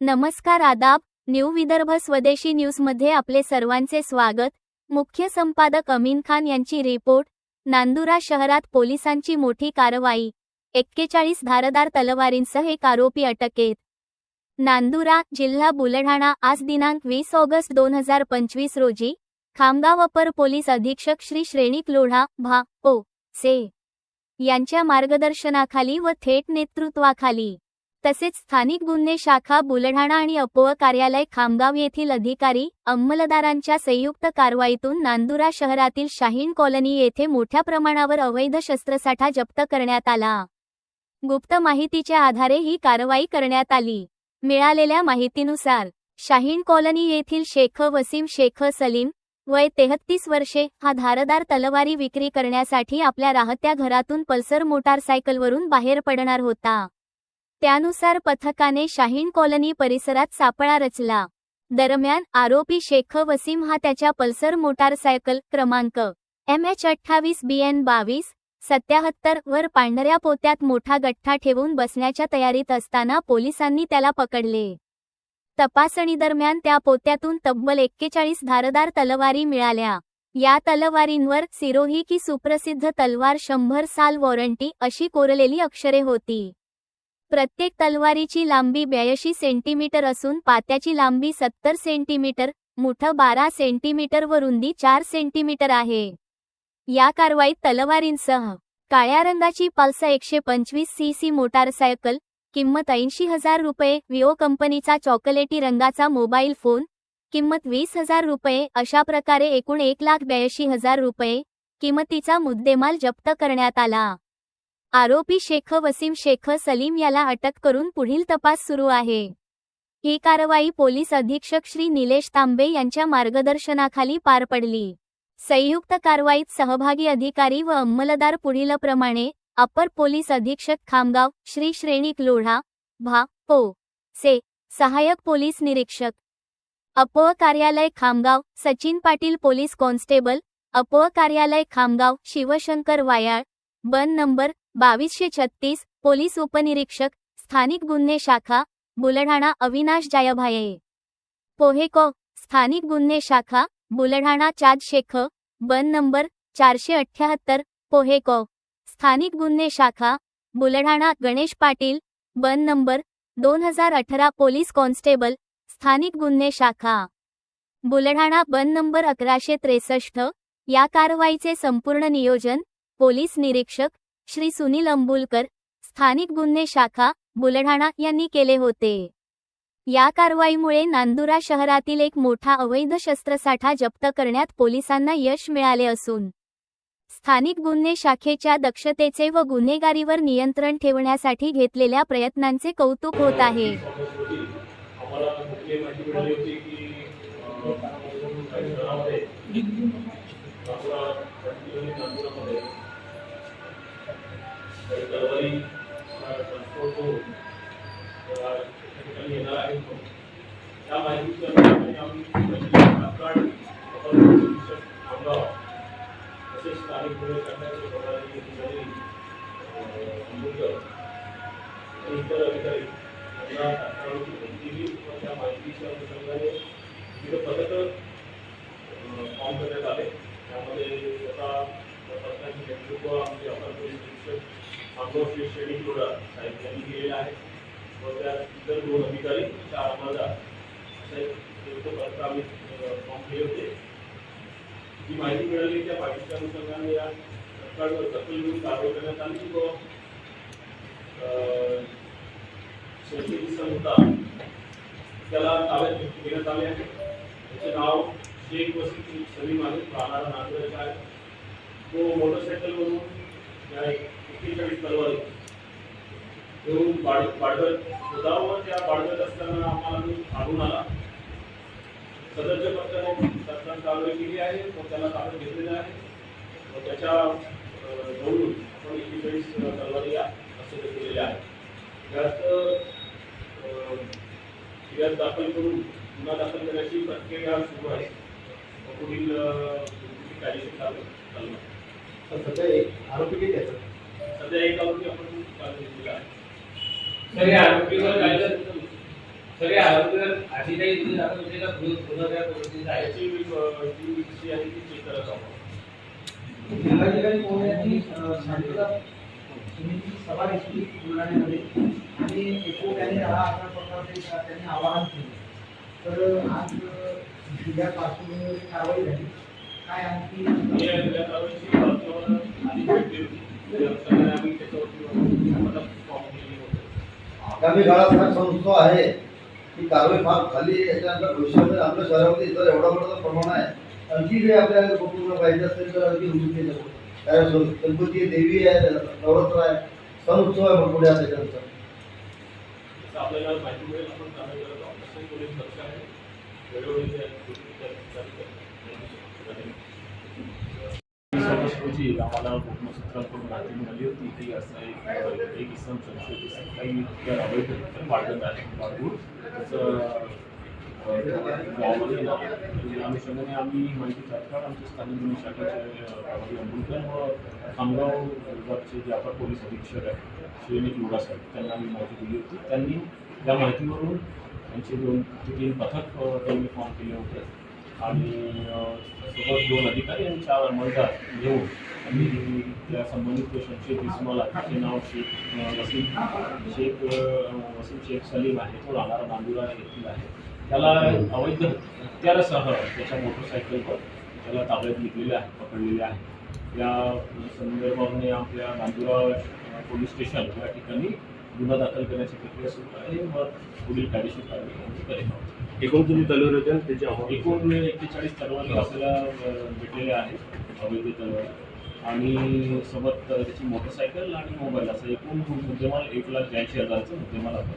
नमस्कार आदाब न्यू विदर्भ स्वदेशी न्यूजमध्ये आपले सर्वांचे स्वागत. मुख्य संपादक अमीन खान यांची रिपोर्ट नांदुरा शहरात पोलिसांची मोठी कारवाई. एक्केचाळीस धारदार तलवारींसह एक आरोपी अटकेत. नांदुरा जिल्हा बुलढाणा आज दिनांक वीस ऑगस्ट दोन हजार पंचवीस रोजी खामगाव अपर पोलीस अधीक्षक श्री श्रेणी लोढा भा ओ से यांच्या मार्गदर्शनाखाली व थेट नेतृत्वाखाली. तसेच स्थानिक गुन्हे शाखा बुलढाणा आणि अपोह कार्यालय खामगाव येथील अधिकारी अंमलदारांच्या संयुक्त कारवाईतून नांदुरा शहरातील शाहीन कॉलनी येथे मोठ्या प्रमाणावर अवैध शस्त्रसाठा जप्त करण्यात आला. गुप्त माहितीच्या आधारे ही कारवाई करण्यात आली. मिळालेल्या माहितीनुसार शाहीन कॉलनी येथील शेख वसीम शेख सलीम वय तेहत्तीस वर्षे हा धारदार तलवारी विक्री करण्यासाठी आपल्या राहत्या घरातून पल्सर मोटारसायकलवरून बाहेर पडणार होता. त्यानुसार पथकाने शाहीन कॉलनी परिसरात सापळा रचला. दरम्यान आरोपी शेख वसीम हा त्याच्या पल्सर मोटारसायकल क्रमांक एम एच अठ्ठावीस बी एन बावीस सत्याहत्तर वर पांढऱ्या पोत्यात मोठा गठ्ठा ठेवून बसण्याच्या तयारीत असताना पोलिसांनी त्याला पकडले. तपासणीदरम्यान त्या पोत्यातून तब्बल एक्केचाळीस धारदार तलवारी मिळाल्या. या तलवारींवर सिरोही की सुप्रसिद्ध तलवार शंभर साल वॉरंटी अशी कोरलेली अक्षरे होती. प्रत्येक तलवारीची लांबी ब्याऐंशी सेंटीमीटर असून पात्याची लांबी सत्तर सेंटीमीटर मुठं बारा सेंटीमीटर व रुंदी चार सेंटीमीटर आहे. या कारवाईत तलवारींसह काळ्या रंगाची पालसा एकशे पंचवीस सी सी मोटारसायकल किंमत ऐंशी हजार रुपये विओ कंपनीचा चॉकलेटी रंगाचा मोबाईल फोन किंमत वीस हजार रुपये अशा प्रकारे एकूण एक लाख ब्याऐंशी हजार रुपये किंमतीचा मुद्देमाल जप्त करण्यात आला. आरोपी शेख वसीम शेख सलीम याला अटक करून पुढील तपास सुरू आहे. ही कारवाई पोलीस अधीक्षक श्री निलेश तांबे यांच्या मार्गदर्शनाखाली पार पडली. संयुक्त कारवाईत सहभागी अधिकारी व अंमलदार पुढीलप्रमाणे अपर पोलीस अधीक्षक खामगाव श्री श्रेणीक लोढा भा पो से सहाय्यक पोलीस निरीक्षक. अपोह कार्यालय खामगाव सचिन पाटील पोलीस कॉन्स्टेबल अपोह कार्यालय खामगाव शिवशंकर वायाळ बन नंबर बावीसशे छत्तीस पोलीस उपनिरीक्षक स्थानिक गुन्हे शाखा बुलढाणा अविनाश जायभाये. पोहेको स्थानिक गुन्हे शाखा बुलढाणा चाद शेख बन नंबर चारशे अठ्ठ्याहत्तर पोहेको. स्थानिक गुन्हे शाखा बुलढाणा. गणेश पाटील बन नंबर दोन हजार अठरा पोलीस कॉन्स्टेबल स्थानिक गुन्हे शाखा. बुलढाणा. बन नंबर अकराशे त्रेसष्ट या कारवाईचे संपूर्ण नियोजन पोलीस निरीक्षक श्री सुनील अंबुलकर स्थानिक गुन्हे शाखा बुलढाणा यांनी केले होते. या कारवाईमुळे नांदुरा शहरातील एक मोठा अवैध शस्त्रसाठा जप्त करण्यात पोलिसांना यश मिळाले असून स्थानिक गुन्हे शाखेच्या दक्षतेचे व गुन्हेगारीवर नियंत्रण ठेवण्यासाठी घेतलेल्या प्रयत्नांचे कौतुक होत आहे. त्या ठिकाणी येणार त्या माहितीच्या आधारे आम्ही तात्काळ तसेच स्थानिक गुन्हे शाखेचे अधिकारी इतर अधिकारी यांना तात्काळ दिली. व त्या माहितीच्या अनुषंगाने विविध पथकं फॉर्म करण्यात आले त्यामध्ये स्वतः पथकांचे नेतृत्व आमचे अपर पोलीस निरीक्षक आमदार श्री श्रेणी कुडा साहेब यांनी केलेलं आहे व त्या इतर दोन अधिकारी चार माझा असे एक आम्ही फॉर्म केले होते. जी माहिती मिळाली त्या माहितीच्या अनुषंगाने या सरकारवर दखल घेऊन कारवाई करण्यात आली. व अं, शेतीचा त्याला ताब्यात घेण्यात आले आहे. त्याचे नाव शेख वसीम सलीम आहे. राहणारा नागरिक आहे. तो मोटरसायकलवरून या एकेचाळीस तलवारी घेऊन बाळ बाळगत होता व त्या बाळगत असताना आम्हाला आढळून आला. सदरच्या पथकाने तत्काळ कारवाई केली आहे व त्याला ताब्यात घेतलेलं आहे. व त्याच्या जवळून आपण एक्केचाळीस तलवारी हस्तगत केलेल्या आहेत त्यात अं, फिर्याद दाखल करून गुन्हा दाखल करण्याची प्रक्रिया सुरू आहे. व पुढील कायदेशीर कारवाई चालू आहे. तर सध्या एक आरोपी किती आहेत? सध्या एक आरोपी आपण काल घेतलेला आहे. सगळे आरोपीवर कायदा सगळे आरोपीवर अशी काही गुन्हे दाखल होते का गुन्हे- गुन्हेगार प्रवृत्तीचे आहे त्याची अं, जी जी आहे ती चेक करत आहोत. महोदयांनी अ, शांतता सभा घेतली बुलढाण्यामध्ये आणि एकूण त्यांनी दहा अकरा प्रकारचे त्यांनी आवाहन केले. तर आज ही कारवाई झाली. काय आणखी? कारवाईची आधी आम्ही त्याच्यावरती मदत फॉर्म केली होती आगामी काळात हा संस्था आहे की कारवाई फार झाली याच्यानंतर भविष्यामध्ये आपल्या शहरामध्ये इतर एवढा मोठा प्रमाण आहे. आणखी काही आपल्याला कुटुंब पाहिजे असेल तर आणखी होऊ केलं कारण गणपती देवी आहे नवरात्र आहे. सण उत्सव आहे पुढे आहे त्याच्यानंतर आपल्याला माहिती मिळेल आपण कारवाई करत आहोत तसंही पोलीस लक्ष आहे वेळोवेळी त्या गोष्टी त्या- त्या- वीस ऑगस्ट रोजी आम्हाला कुटुंबसूत्रांकडून माहिती मिळाली होती की असं एक एक इसम संस्कृती काही त्या अवैध रित्या आहे म्हणजे बाळगून त्याचं गावामध्ये या अनुषंगाने आम्ही माहिती तात्काळ आमच्या स्थानिक गुन्हे शाखेचे प्रभारी अंबुलकर व खामगाव विभागचे जे आपण पोलीस अधीक्षक आहेत श्रीनिक लोढा साहेब त्यांना आम्ही माहिती दिली होती. त्यांनी या माहितीवरून त्यांचे दोन ते तीन पथक त्यांनी फॉर्म केले होते. आणि सोबत दोन अधिकारी आणि चार अंमलदार घेऊन आम्ही त्या संबंधित तो शेख इस्माला त्याचे नाव शेख वसीम शेख वसीम शेख सलीम आहे तो राहणारा नांदुरा येथील आहे. त्याला अवैध हत्यारासह त्याच्या मोटरसायकलवर त्याला ताब्यात घेतलेले आहे पकडलेले आहे. या संदर्भाने आपल्या नांदुरा पोलीस स्टेशन या ठिकाणी गुन्हा दाखल करण्याची प्रक्रिया सुरू आहे. व पुढील कायदेशीर कारवाई आहोत एकूण किती तलवार होत्या त्याची अमाऊंट एकूण एक्केचाळीस तलवारी आपल्याला भेटलेल्या आहेत. अवैध तलवारी. आणि सोबत त्याची मोटरसायकल आणि मोबाईल. असं एकूण मुद्देमाल एक लाख ब्याऐंशी हजाराचा मुद्देमाल आपण